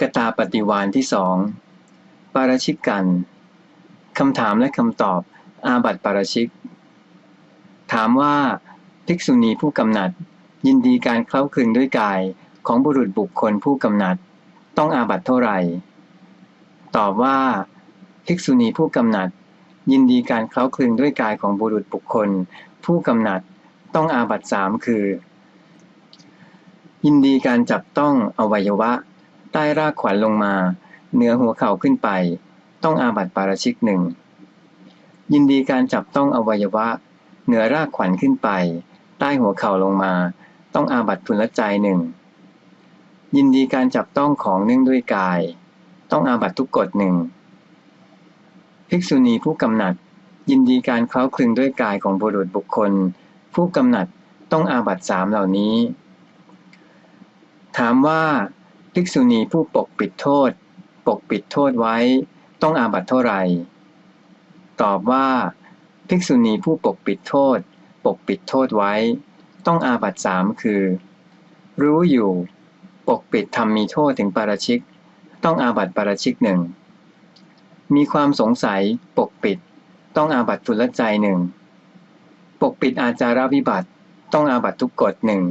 กตาปฏิวานที่สองปาราชิกกันคำถามและคำตอบ อาบัติปาราชิก ถามว่า ภิกษุณีผู้กำหนัด ยินดีการเคล้าคลึงด้วยกายของบุรุษบุคคลผู้กำหนัด ต้องอาบัติเท่าไหร่ ตอบว่า ภิกษุณีผู้กำหนัด ยินดีการเคล้าคลึงด้วยกายของบุรุษบุคคล ผู้กำหนัด ต้องอาบัติสามคือ ยินดีการจับต้องอวัยวะ ใต้รากขวัญลงมา เหนือหัวเข่าขึ้นไป ต้องอาบัติปาราชิกหนึ่ง ยินดีการจับต้องอวัยวะ เหนือรากขวัญขึ้นไป ใต้หัวเข่าลงมา ต้องอาบัติทุนละใจหนึ่ง ยินดีการจับต้องของเนื่องด้วยกาย ต้องอาบัติทุกกฎหนึ่ง ภิกษุณีผู้กำหนัด ยินดีการเคล้าคลึงด้วยกายของบุรุษบุคคล ผู้กำหนัดต้องอาบัติสามเหล่านี้ ถามว่า ภิกษุณีผู้ปกปิดโทษ ปกปิดโทษไว้ ต้องอาบัติเท่าไหร่ ตอบว่า ภิกษุณีผู้ปกปิดโทษ ปกปิดโทษไว้ ต้องอาบัติสามคือ รู้อยู่ ปกปิดทำมีโทษถึงปาราชิก ต้องอาบัติปาราชิกหนึ่งมีความสงสัย ปกปิด ต้องอาบัติทุลใจหนึ่งปกปิดอาจาราวิบัติ ต้องอาบัติทุกกฎหนึ่ง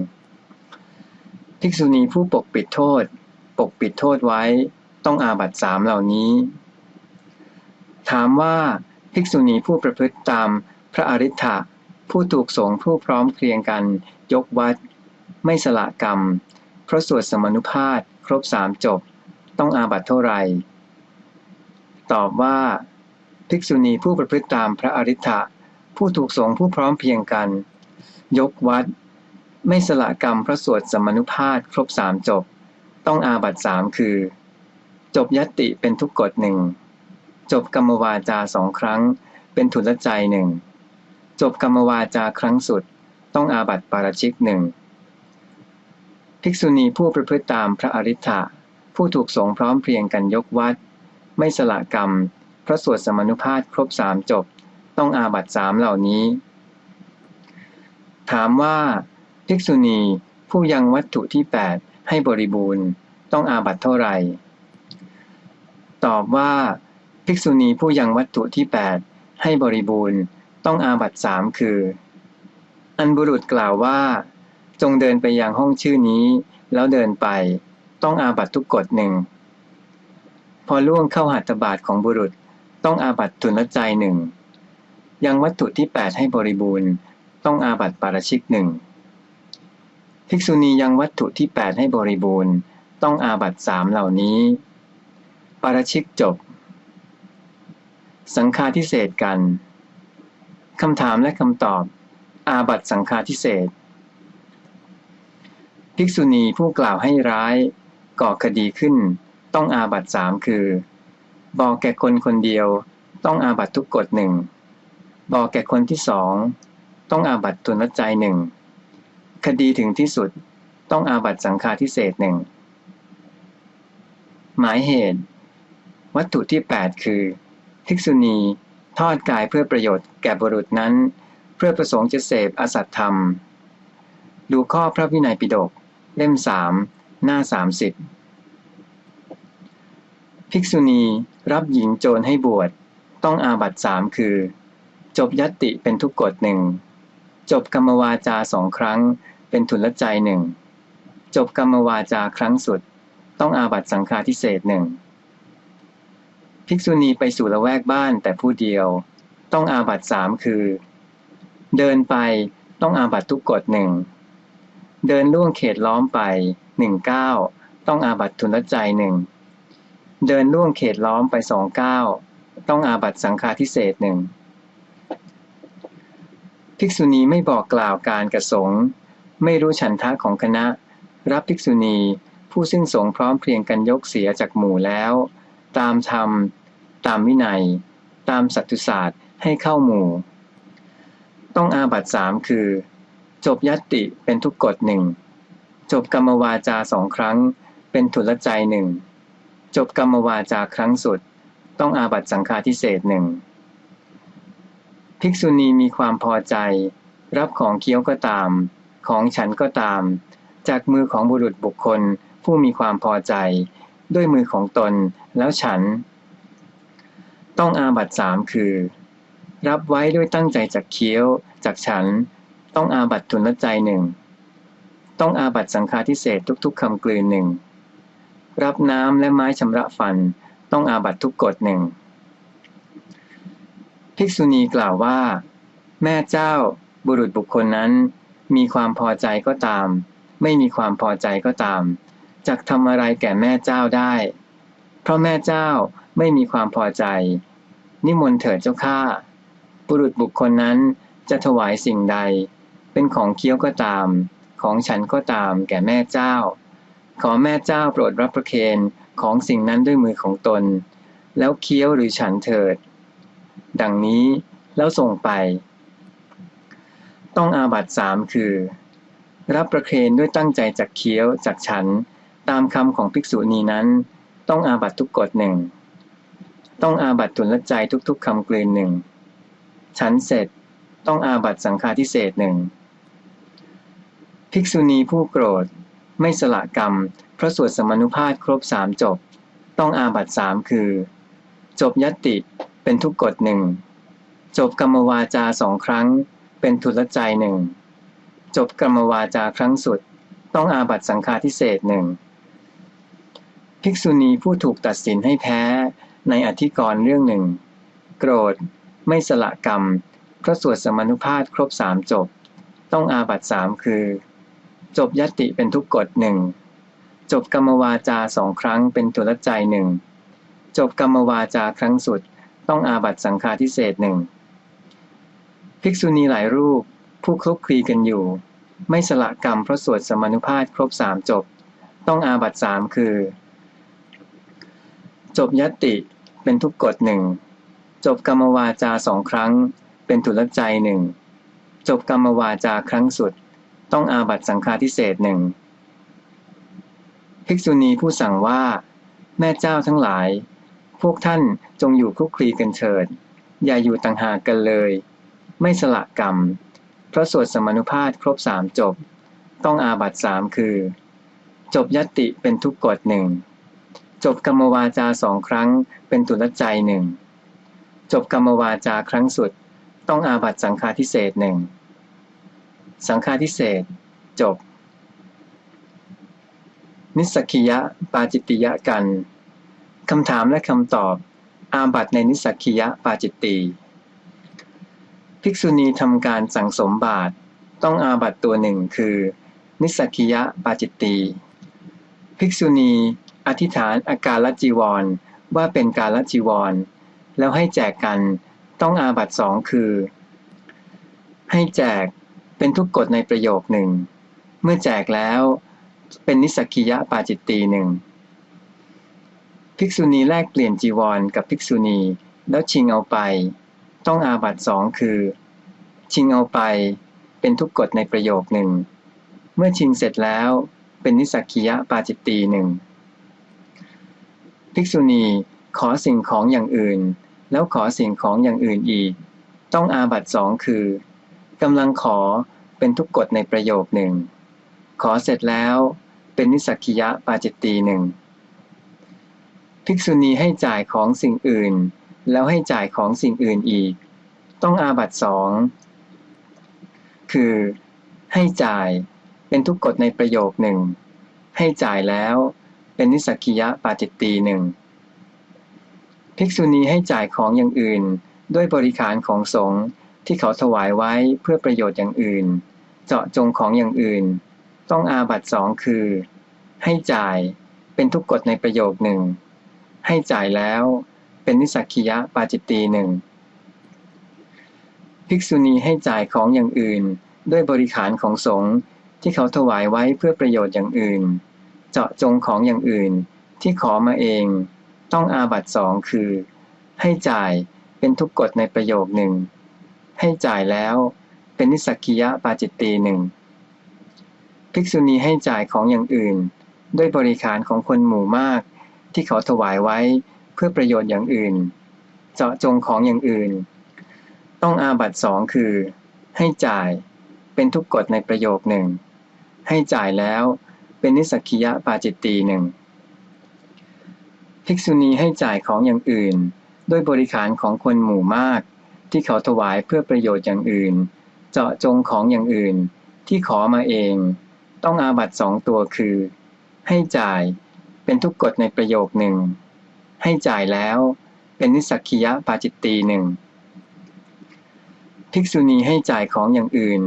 ภิกษุณีผู้ปกปิดโทษ ปกปิดโทษไว้ ต้องอาบัตสามเหล่านี้ ถามว่าภิกษุณีผู้ประพฤติตามพระอริ t ะผู้ถูกสงฆ์ผู้พร้อมเพรียงกันยกวัด ไม่สละกรรม เพราะสวดสมนุภาพครบสามจบ ต้องอาบัตเท่าไหร่ ตอบว่า ภิกษุณีผู้ประพฤติตามพระอริ t ะผู้ถูกสงฆ์ผู้พร้อมเพียงกัน ยกวัด ไม่สละกรรมพระสวดสมนุภาพครบสามจบ ต้องอาบัตสามคือ จบยติเป็นทุกกฎหนึ่ง จบกรรมวาจาสองครั้ง เป็นทุลใจหนึ่ง จบกรรมวาจาครั้งสุด ต้องอาบัตปาราชิกหนึ่ง ภิกษุณีผู้ประพฤติตามพระอริ t ะผู้ถูกสงพร้อมเพรียงกันยกวัด ไม่สละกรรม พระสวดสมนุภาพครบสามจบ ต้องอาบัตสามเหล่านี้ ถามว่า ภิกษุณีผู้ยังวัตถุที่ 8 ให้บริบูรณ์ต้องอาบัตเท่าไหร่ ตอบว่า ภิกษุณีผู้ยังวัตถุที่ 8 ให้บริบูรณ์ต้องอาบัตสามคือ อันบุรุษกล่าวว่า จงเดินไปยังห้องชื่อนี้ แล้วเดินไป ต้องอาบัตทุกกฎหนึ่ง พอล่วงเข้าหัตถบาทของบุรุษต้องอาบัตทุนละใจหนึ่งยังวัตถุที่ 8 ให้บริบูรณ์ ต้องอาบัตปาราชิกหนึ่ง ภิกษุณียังวัตถุที่ 8 ให้บริบูรณ์ ต้องอาบัตสามเหล่านี้ ปาราชิกจบ สังฆาทิเศษกันคำถามและคำตอบ อาบัตสังฆาทิเศษภิกษุณีผู้กล่าวให้ร้าย ก่อคดีขึ้น ต้องอาบัตสามคือ บอกแก่คนคนเดียว ต้องอาบัตทุกกฎหนึ่งบอกแก่คนที่สองต้องอาบัติตุนใจหนึ่ง คดีถึงที่สุดต้องอาบัติสังฆาทิเศษหนึ่ง หมายเหตุ วัตถุที่ 8 คือ ภิกษุณีทอดกายเพื่อประโยชน์แก่บุรุษนั้น เพื่อประสงค์จะเสพอสัตธรรม ดูข้อพระวินัยปิฎกเล่มสามหน้าสามสิบภิกษุณีรับหญิงโจรให้บวชต้องอาบัตสามคือ จบยัตติเป็นทุกกฎหนึ่ง จบกรรมวาจาสองครั้ง เป็นทุนละใจหนึ่ง จบกรรมวาจาครั้งสุด ต้องอาบัตสังฆาทิเศษหนึ่ง ภิกษุณีไปสู่ละแวกบ้านแต่ผู้เดียว ต้องอาบัตสามคือ เดินไปต้องอาบัตทุกกฎหนึ่ง เดินล่วงเขตล้อมไปหนึ่งเก้าต้องอาบัตทุนละใจหนึ่ง เดินล่วงเขตล้อมไปสองเก้าต้องอาบัตสังฆาทิเศษหนึ่งภิกษุณีไม่บอกกล่าวการกระสง์ ไม่รู้ฉันทะของคณะ รับภิกษุณี ผู้ซึ่งสงพร้อมเพรียงกันยกเสียจากหมู่แล้ว ตามธรรม ตามวินัย ตามสัตตุศาสตร์ให้เข้าหมู่ ต้องอาบัตสามคือ จบยัตติเป็นทุกกฎหนึ่งจบกรรมวาจาสองครั้ง เป็นทุลใจหนึ่งจบกรรมวาจาครั้งสุด ต้องอาบัตสังฆาทิเศษหนึ่งภิกษุณีมีความพอใจ รับของเคี้ยวก็ตาม ของฉันก็ตาม จากมือของบุรุษบุคคลผู้มีความพอใจ ด้วยมือของตนแล้วฉัน ต้องอาบัตสามคือ รับไว้ด้วยตั้งใจจากเคี้ยวจากฉัน ต้องอาบัตทุนละใจหนึ่งต้องอาบัตสังฆาทิเศษทุกๆคำกลืนหนึ่งรับน้ำและไม้ชำระฟัน ต้องอาบัตทุกกฎหนึ่งภิกษุณีกล่าวว่า แม่เจ้าบุรุษบุคคลนั้น มีความพอใจก็ตาม ไม่มีความพอใจก็ตามจักทำอะไรแก่แม่เจ้าได้ เพราะแม่เจ้าไม่มีความพอใจ นิมนต์เถิดเจ้าข้าบุรุษบุคคลนั้นจะถวายสิ่งใด เป็นของเคี้ยวก็ตาม ของฉันก็ตาม แก่แม่เจ้า ขอแม่เจ้าโปรดรับประเคนของสิ่งนั้นด้วยมือของตน แล้วเคี้ยวหรือฉันเถิด ดังนี้แล้วส่งไป ต้องอาบัตสามคือ รับประเคนด้วยตั้งใจจากเคี้ยวจากฉัน ตามคำของภิกษุณีนั้น ต้องอาบัตทุกกฎหนึ่งต้องอาบัตทุนละใจทุกๆคำกลืนหนึ่งฉันเสร็จต้องอาบัตสังฆาทิเศษหนึ่งภิกษุณีผู้โกรธ ไม่สละกรรม เพราะสวดสมนุภาพครบสามจบ ต้องอาบัตสามคือ จบยติเป็นทุกกฎหนึ่งจบกรรมวาจาสองครั้ง เป็นทุลใจหนึ่ง จบกรรมวาจาครั้งสุด ต้องอาบัตสังฆาทิเศษหนึ่ง ภิกษุณีผู้ถูกตัดสินให้แพ้ในอธิกรณ์เรื่องหนึ่ง โกรธ ไม่สละกรรม เพราะสวดสมนุภาพครบสามจบ ต้องอาบัตสามคือ จบยติเป็นทุกกฎหนึ่ง จบกรรมวาจาสองครั้งเป็นตุลใจหนึ่ง จบกรรมวาจาครั้งสุด ต้องอาบัตสังฆาทิเศษหนึ่ง ภิกษุณีหลายรูป ผู้คลุกคลีกันอยู่ ไม่สละกรรมเพราะสวดสมนุภาพครบสามจบ ต้องอาบัตสามคือ จบยติเป็นทุกกฎหนึ่งจบกรรมวาจาสองครั้ง เป็นทุลใจหนึ่งจบกรรมวาจาครั้งสุด ต้องอาบัตสังฆาทิเศษหนึ่งภิกษุณีผู้สั่งว่า แม่เจ้าทั้งหลาย พวกท่านจงอยู่คุกคลีกันเถิด อย่าอยู่ต่างหากกันเลย ไม่สละกรรม เพราะสวดสมนุภาพครบสามจบ ต้องอาบัตสามคือ จบยติเป็นทุกกฎหนึ่งจบกรรมวาจาสองครั้งเป็นตุลใจหนึ่งจบกรรมวาจาครั้งสุด ต้องอาบัตสังฆาทิเศษหนึ่งสังฆาทิเศษ จบ นิสกิยะปาจิตติยะกันคำถามและคำตอบ อาบัตในนิสกิยะปาจิตตี ภิกษุณีทำการสั่งสมบาทต้องอาบัตตัวหนึ่งคือ นิสกิยะปาจิตตีภิกษุณีอธิษฐานอาการละจีวรว่าเป็นการละจีวร แล้วให้แจกกันต้องอาบัตสองคือ ให้แจกเป็นทุกกฎในประโยคหนึ่งเมื่อแจกแล้วเป็นนิสกิยะปาจิตตีหนึ่งภิกษุณีแลกเปลี่ยนจีวรกับภิกษุณีแล้วชิงเอาไป ต้องอาบัตสองคือ ชิงเอาไปเป็นทุกกฎในประโยคหนึ่ง เมื่อชิงเสร็จแล้วเป็นนิสักิยะปาจิตตีหนึ่งภิกษุณีขอสิ่งของอย่างอื่น แล้วขอสิ่งของอย่างอื่นอีก ต้องอาบัตสองคือกำลังขอเป็นทุกกฎในประโยคหนึ่ง ขอเสร็จแล้วเป็นนิสักิยะปาจิตตีหนึ่งภิกษุณีให้จ่ายของสิ่งอื่น แล้วให้จ่ายของสิ่งอื่นอีก ต้องอาบัตสองคือให้จ่ายเป็นทุกกฎในประโยคหนึ่งให้จ่ายแล้วเป็นนิสักิยะปาจิตตีหนึ่งภิกษุณีให้จ่ายของอย่างอื่น ด้วยบริการของสงฆ์ที่เขาถวายไว้เพื่อประโยชน์อย่างอื่น เจาะจงของอย่างอื่น ต้องอาบัตสองคือ ให้จ่ายเป็นทุกกฎในประโยคหนึ่งให้จ่ายแล้วเป็นนิสักิยะปาจิตตีหนึ่ง ภิกษุณีให้จ่ายของอย่างอื่น ด้วยบริการของสงฆ์ที่เขาถวายไว้เพื่อประโยชน์อย่างอื่น เจาะจงของอย่างอื่น ที่ขอมาเอง ต้องอาบัตสองคือ ให้จ่ายเป็นทุกกฎในประโยคหนึ่งให้จ่ายแล้วเป็นนิสักิยะปาจิตตีหนึ่งภิกษุณีให้จ่ายของอย่างอื่น ด้วยบริการของคนหมู่มาก ที่เขาถวายไว้เพื่อประโยชน์อย่างอื่น เจาะจงของอย่างอื่น ต้องอาบัตสองคือ ให้จ่ายเป็นทุกกฎในประโยคหนึ่งให้จ่ายแล้วเป็นนิสักิยะปาจิตตีหนึ่งภิกษุณีให้จ่ายของอย่างอื่น ด้วยบริขารของคนหมู่มาก ที่เขาถวายเพื่อประโยชน์อย่างอื่น เจาะจงของอย่างอื่น ที่ขอมาเอง ต้องอาบัตสองตัวคือ ให้จ่ายเป็นทุกกฎในประโยคหนึ่งให้จ่ายแล้วเป็นนิสักคียะปาจิตตีหนึ่ง ภิกษุณีให้จ่ายของอย่างอื่น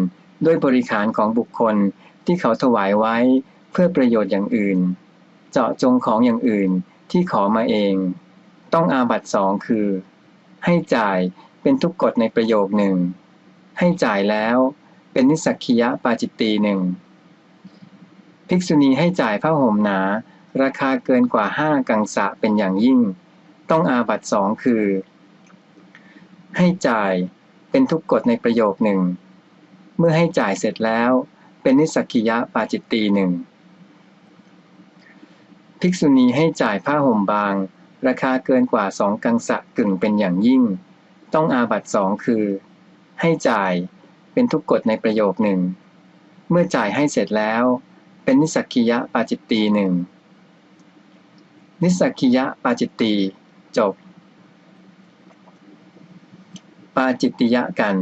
ด้วยบริขารของบุคคลที่เขาถวายไว้เพื่อประโยชน์อย่างอื่น เจาะจงของอย่างอื่นที่ขอมาเอง ต้องอาบัตสองคือ ให้จ่ายเป็นทุกกฎในประโยคหนึ่ง ให้จ่ายแล้วเป็นนิสักคียะปาจิตตีหนึ่งภิกษุณีให้จ่ายผ้าห่มหนา ราคาเกินกว่าห้ากังสะเป็นอย่างยิ่ง ต้องอาบัตสองคือ ให้จ่าย เป็นทุกกฎในประโยคหนึ่ง เมื่อให้จ่ายเสร็จแล้ว เป็นนิสกคียะปาจิตตีหนึ่ง ภิกษุณีให้จ่ายผ้าห่มบาง ราคาเกินกว่าสองกังสะกึ่งเป็นอย่างยิ่ง ต้องอาบัตสองคือ ให้จ่ายเป็นทุกกฎในประโยคหนึ่ง เมื่อจ่ายให้เสร็จแล้ว เป็นนิสกคียะปาจิตตีหนึ่งนิสกคียะปาจิตตีจบ ปาจิตติยะกัน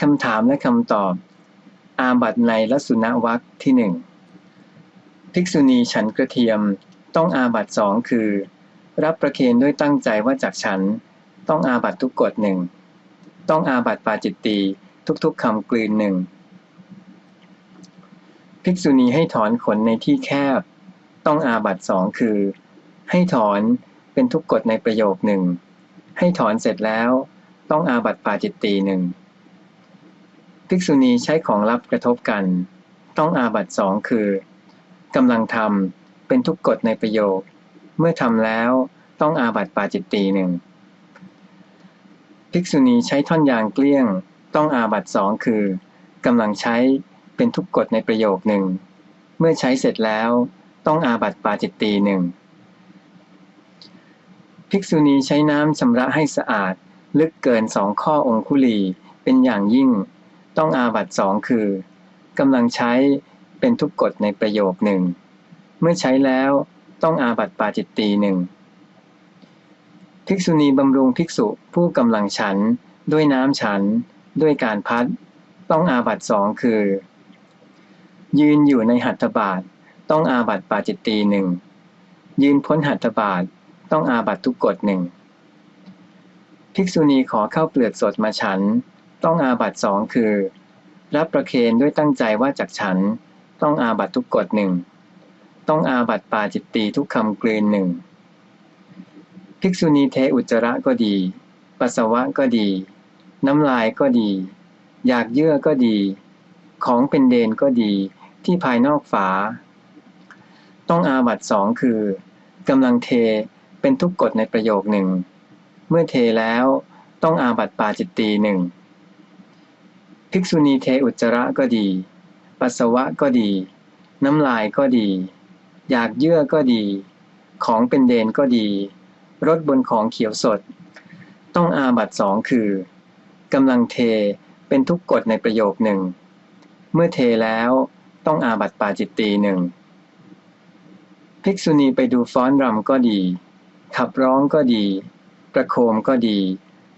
คำถามและคำตอบ อาบัตในลัสุนวัคที่หนึ่งภิกษุณีฉันกระเทียมต้องอาบัตสองคือ รับประเคนด้วยตั้งใจว่าจากฉัน ต้องอาบัตทุกกฎหนึ่งต้องอาบัตปาจิตตีทุกๆคำกลืนหนึ่งภิกษุณีให้ถอนขนในที่แคบ ต้องอาบัตสองคือ ให้ถอนเป็นทุกกฎในประโยคหนึ่งให้ถอนเสร็จแล้ว ต้องอาบัตปาจิตตีหนึ่งภิกษุณีใช้ของลับกระทบกัน ต้องอาบัตสองคือกำลังทำเป็นทุกกฎในประโยค เมื่อทำแล้วต้องอาบัตปาจิตตีหนึ่งภิกษุณีใช้ท่อนยางเกลี้ยง ต้องอาบัตสองคือกำลังใช้เป็นทุกกฎในประโยคหนึ่งเมื่อใช้เสร็จแล้วต้องอาบัตปาจิตตีหนึ่งภิกษุณีใช้น้ำชำระให้สะอาด ลึกเกินสองข้อองคุลีเป็นอย่างยิ่ง ต้องอาบัตสองคือกำลังใช้เป็นทุกกฎในประโยคหนึ่ง เมื่อใช้แล้วต้องอาบัตปาจิตตีหนึ่ง ภิกษุณีบำรุงภิกษุผู้กำลังฉันด้วยน้ำฉันด้วยการพัด ต้องอาบัตสองคือ ยืนอยู่ในหัตถบาทต้องอาบัตปาจิตตีหนึ่งยืนพ้นหัตถบาทต้องอาบัตทุกกฎหนึ่ง ภิกษุณีขอเข้าเปลือกสดมาฉัน ต้องอาบัตสองคือ รับประเคนด้วยตั้งใจว่าจากฉัน ต้องอาบัตทุกกฎหนึ่งต้องอาบัตปาจิตตีทุกคำกลืนหนึ่งภิกษุณีเทอุจจระก็ดี ปัสสาวะก็ดี น้ำลายก็ดี อยากเยื่อก็ดี ของเป็นเดนก็ดีที่ภายนอกฝา ต้องอาบัตสองคือกำลังเทเป็นทุกกฎในประโยคหนึ่ง เมื่อเทแล้วต้องอาบัตปาจิตตีหนึ่ง ภิกษุณีเทอุจจระก็ดี ปัสสาวะก็ดี น้ำลายก็ดี อยากเยื่อก็ดี ของเป็นเดนก็ดีรถบนของเขียวสด ต้องอาบัตสองคือกำลังเทเป็นทุกกฎในประโยคหนึ่ง เมื่อเทแล้วต้องอาบัตปาจิตตีหนึ่ง ภิกษุณีไปดูฟ้อนรำก็ดี ขับร้องก็ดี ประโคมก็ดี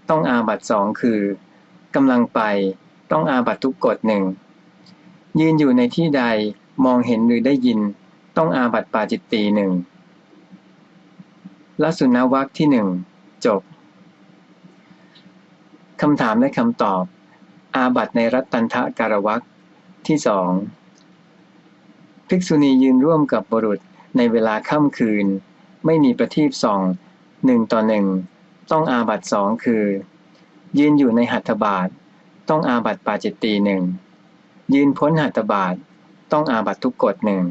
ต้องอาบัตสองคือกำลังไปต้องอาบัตทุกกฎหนึ่งยืนอยู่ในที่ใดมองเห็นหรือได้ยิน ต้องอาบัตปาจิตตีหนึ่งละสุนวักที่หนึ่งจบคำถามและคำตอบ อาบัตในรัตตันทะการวักที่สองภิกษุณียืนร่วมกับบุรุษในเวลาค่ำคืน ไม่มีประทีปส่องหนึ่งต่อหนึ่ง ต้องอาบัตสองคือ ยืนอยู่ในหัตถบาท ต้องอาบัตปาจิตตีหนึ่งยืนพ้นหัตถบาท ต้องอาบัตทุกกฎหนึ่ง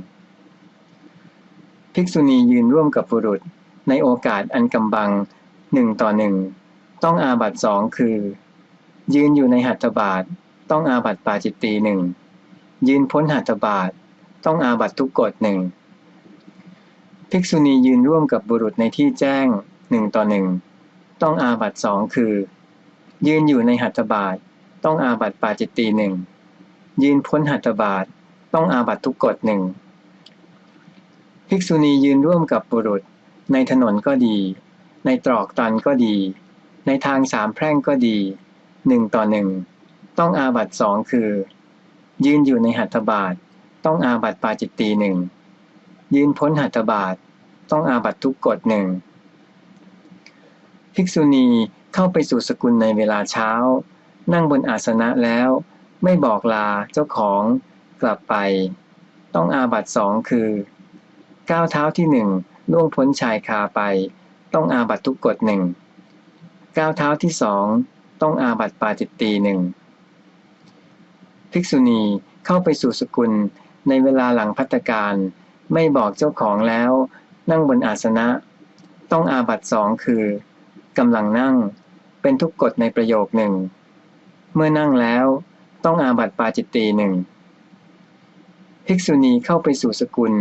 ภิกษุณียืนร่วมกับบุรุษในโอกาสอันกำบังหนึ่งต่อหนึ่งต้องอาบัตสองคือ ยืนอยู่ในหัตถบาท ต้องอาบัตปาจิตตีหนึ่งยืนพ้นหัตถบาท ต้องอาบัตทุกกฎหนึ่งภิกษุณียืนร่วมกับบุรุษในที่แจ้งหนึ่งต่อหนึ่ง ต้องอาบัตสองคือ ยืนอยู่ในหัตถบาทต้องอาบัตปาจิตตีหนึ่งยืนพ้นหัตถบาทต้องอาบัตทุกกฎหนึ่งภิกษุณียืนร่วมกับบุรุษ ในถนนก็ดี ในตรอกตันก็ดี ในทางสามแพร่งก็ดีหนึ่งต่อหนึ่งต้องอาบัตสองคือ ยืนอยู่ในหัตถบาทต้องอาบัตปาจิตตีหนึ่งยืนพ้นหัตถบาทต้องอาบัตทุกกฎหนึ่ง ภิกษุณีเข้าไปสู่สกุลในเวลาเช้า นั่งบนอาสนะแล้ว ไม่บอกลาเจ้าของกลับไป ต้องอาบัตสองคือก้าวเท้าที่หนึ่งล่วงพ้นชายคาไป ต้องอาบัตทุกกฎหนึ่งก้าวเท้าที่สองต้องอาบัตปาจิตตีหนึ่งภิกษุณีเข้าไปสู่สกุลในเวลาหลังพัตการ ไม่บอกเจ้าของแล้ว นั่งบนอาสนะ ต้องอาบัตสองคือ กำลังนั่ง เป็นทุกกฎในประโยคหนึ่ง เมื่อนั่งแล้วต้องอาบัตปาจิตตีหนึ่ง ภิกษุณีเข้าไปสู่สกุล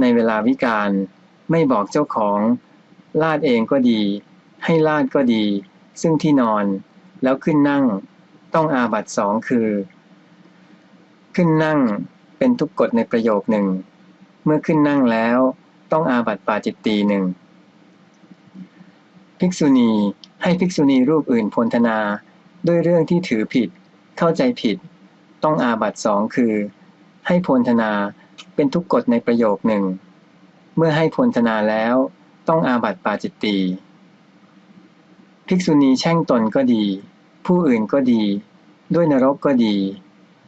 ในเวลาวิการ ไม่บอกเจ้าของ ลาดเองก็ดี ให้ลาดก็ดี ซึ่งที่นอน แล้วขึ้นนั่ง ต้องอาบัตสองคือ ขึ้นนั่งเป็นทุกกฎในประโยคหนึ่ง เมื่อขึ้นนั่งแล้ว ต้องอาบัตปาจิตตีหนึ่ง ภิกษุณีให้ภิกษุณีรูปอื่นพลธนา ด้วยเรื่องที่ถือผิด เข้าใจผิด ต้องอาบัตสองคือ ให้พลธนาเป็นทุกกฎในประโยคหนึ่ง เมื่อให้พลธนาแล้ว ต้องอาบัตปาจิตตีภิกษุณีแช่งตนก็ดี ผู้อื่นก็ดี ด้วยนรกก็ดี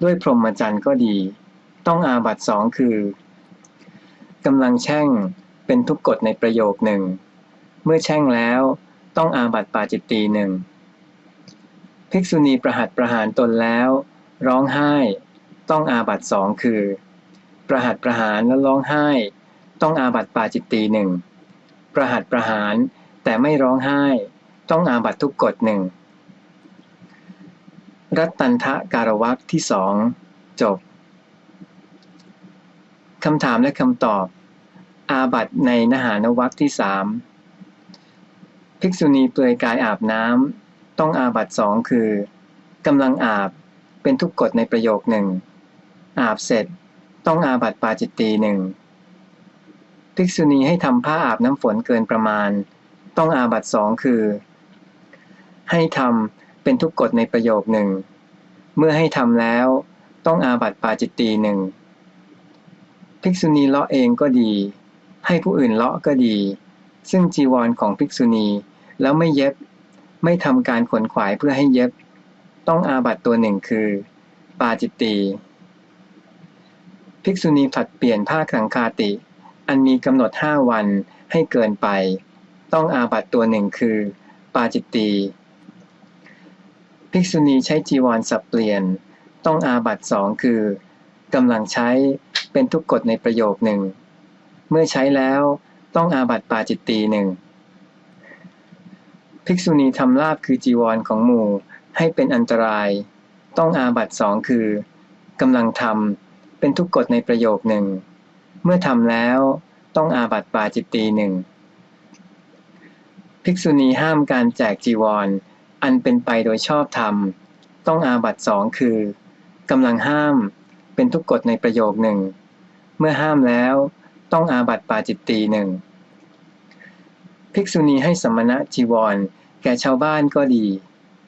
ด้วยพรหมจรรย์ก็ดี ต้องอาบัตสองคือกำลังแช่งเป็นทุกกฎในประโยคหนึ่ง เมื่อแช่งแล้วต้องอาบัติปาจิตตีหนึ่งภิกษุณีประหัตประหารตนแล้ว ร้องไห้ ต้องอาบัติสองคือ ประหัตประหารแล้วร้องไห้ ต้องอาบัติปาจิตตีหนึ่งประหัตประหารแต่ไม่ร้องไห้ ต้องอาบัติทุกกฎหนึ่งรัตตันทะการวักที่สองจบคำถามและคำตอบ อาบัตในนหานวักที่สาม ภิกษุณีเปลือยกายอาบน้ำต้องอาบัตสองคือกำลังอาบเป็นทุกกฎในประโยคหนึ่งอาบเสร็จต้องอาบัตปาจิตตีหนึ่งภิกษุณีให้ทำผ้าอาบน้ำฝนเกินประมาณ ต้องอาบัตสองคือ ให้ทำเป็นทุกกฎในประโยคหนึ่งเมื่อให้ทำแล้วต้องอาบัตปาจิตตีหนึ่งภิกษุณีเลาะเองก็ดี ให้ผู้อื่นเลาะก็ดี ซึ่งจีวรของภิกษุณี แล้วไม่เย็บ ไม่ทำการขนขวายเพื่อให้เย็บ ต้องอาบัตตัวหนึ่งคือ ปาจิตตีภิกษุณีผัดเปลี่ยนผ้าขังคาติ อันมีกำหนดห้าวันให้เกินไป ต้องอาบัตตัวหนึ่งคือ ปาจิตตีภิกษุณีใช้จีวรสับเปลี่ยน ต้องอาบัตสองคือกำลังใช้เป็นทุกกฎในประโยคหนึ่ง เมื่อใช้แล้วต้องอาบัตปาจิตตีหนึ่ง ภิกษุณีทำลาบคือจีวรของหมู่ ให้เป็นอันตราย ต้องอาบัตสองคือกำลังทำเป็นทุกกฎในประโยคหนึ่ง เมื่อทำแล้วต้องอาบัตปาจิตตีหนึ่งภิกษุณีห้ามการแจกจีวร อันเป็นไปโดยชอบธรรม ต้องอาบัตสองคือกำลังห้ามเป็นทุกกฎในประโยคหนึ่ง เมื่อห้ามแล้วต้องอาบัตปาจิตตีหนึ่งภิกษุณีให้สมณะจีวร แก่ชาวบ้านก็ดี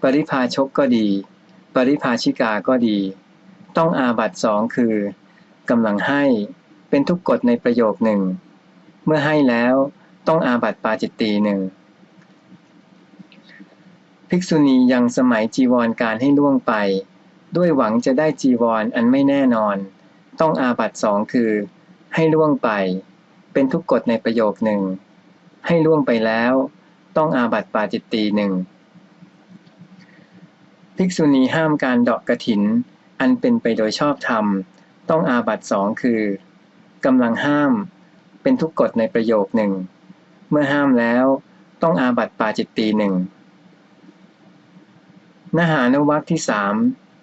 ปริพาชกก็ดี ปริพาชิกาก็ดี ต้องอาบัตสองคือกำลังให้เป็นทุกกฎในประโยคหนึ่ง เมื่อให้แล้วต้องอาบัตปาจิตตีหนึ่งภิกษุณียังสมัยจีวรการให้ล่วงไป ด้วยหวังจะได้จีวรออันไม่แน่นอน ต้องอาบัตสองคือ ให้ล่วงไป เป็นทุกกฎในประโยคหนึ่ง ให้ล่วงไปแล้ว ต้องอาบัติปาจิตตีหนึ่งภิกษุณีห้ามการดอกกระถิน อันเป็นไปโดยชอบธรรม ต้องอาบัติสองคือกำลังห้าม เป็นทุกกฎในประโยคหนึ่งเมื่อห้ามแล้วต้องอาบัติปาจิตตีหนึ่งนหานวักที่สาม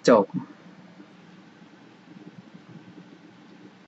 จบ